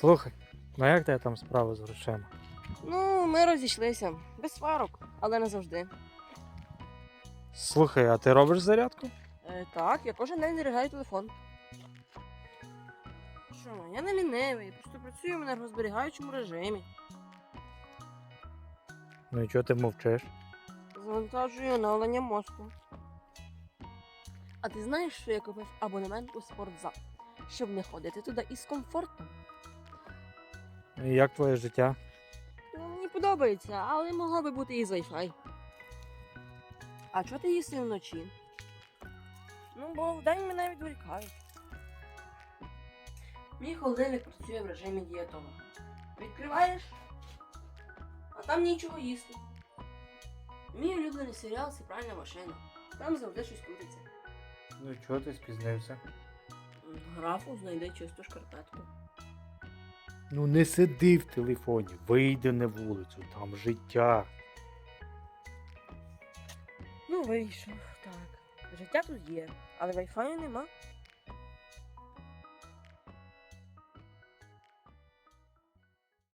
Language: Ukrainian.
Слухай, ну як тебе там справа з грошима? Ну, ми розійшлися. Без сварок, але не завжди. Слухай, а ти робиш зарядку? Е, так, я кожен день заряджаю телефон. Що, я не лінивий, просто працюю в енергозберігаючому режимі. Ну і чого ти мовчиш? Завантажую оновлення мозку. А ти знаєш, що я купив абонемент у спортзал, щоб не ходити туди із комфортом? І як твоє життя? Ну, мені подобається, але могло би бути і з Wi-Fi. А чого ти їси вночі? Ну, бо вдень мене відволікають. Мій холодильник працює в режимі дієтолога. Відкриваєш, а там нічого їсти. Мій улюблений серіал це пральна машина. Там завжди щось крутиться. Ну чого ти спізнився? Графу знайде чисту шкарпетку. Ну не сиди в телефоні, вийди на вулицю, там життя. Ну, вийшов, так. Життя тут є, але вайфаю нема.